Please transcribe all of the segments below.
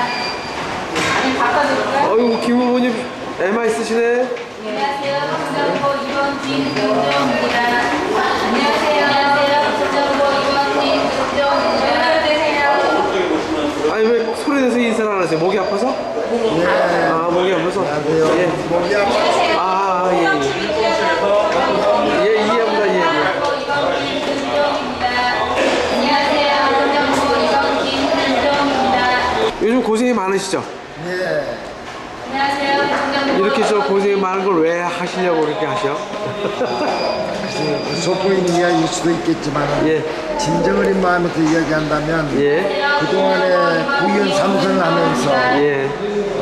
아니 바꿔드릴까요? 어이구 김 후보님 MI 쓰시네. 안녕하세요. 동장고 이번 김윤종입니다. 안녕하세요. 안녕하세요. 동장고 이번 김윤종입니다. 안녕하세요. 아니 왜 소리 내서 인사를 안 하세요? 목이 아파서? 네. 아 목이 아파서. 안녕하세요. 예. 목이 아파. 아 예. 예, 요즘 고생이 많으시죠? 네. 안녕하세요. 이렇게 저 고생이 많은 걸 왜 하시려고 그렇게 하셔? 속보이는 이야기일 수도 있겠지만 예. 진정 어린 마음에서 이야기한다면 예. 그동안에 구현 삼선을 하면서 예.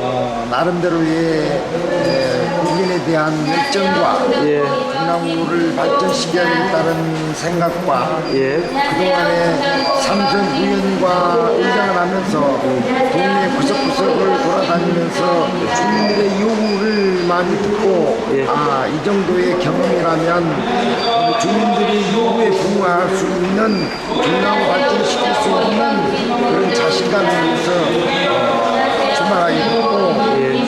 어, 나름대로의 에, 국민에 대한 열정과 예. 중랑구를 발전시켜야겠다는 생각과 예. 그동안에 삼선 구현과 의장을 하면서 동네 구석구석을 돌아 다니면서 주민들의 요구를 많이 듣고 예. 아이 정도의 경험이라면 주민들의 요구에 부응할 수 있는 중랑구 발전시킬 수 있는 그런 자신감에 의해서 어, 주말하게 됐고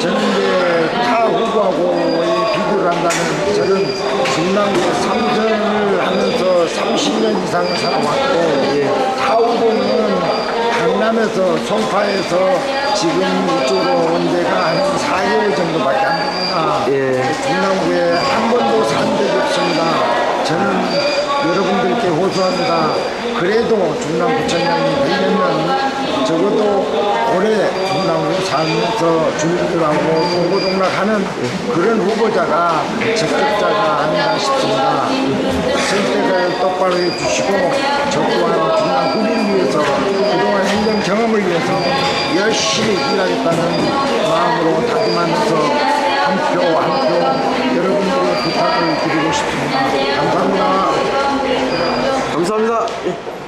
저는 이제 타 후보하고의 비교를 한다면 저는 중랑구 삼선을 하면서 30년 이상을 살아왔고 타 후보는 강남에서 송파에서 지금 이쪽으로 온 데가 한 4개월 정도밖에 안 됩니다. 예. 중랑구에 한 번도 산 적이 없습니다. 저는 여러분들께 호소합니다. 그래도 중랑구청장이 되려면 적어도 올해 중랑구 살면서 주민들하고 동고동락하는 그런 후보자가 적격자가 아닌가 싶습니다. 선택을 똑바로 해주시고 저 또한 중랑구를 위해서 그동안 행정 경험을 위해서 일하겠다는 마음으로 다짐하면서 한표 한표 여러분들의 부탁을 드리고 싶습니다. 감사합니다. 감사합니다. 예.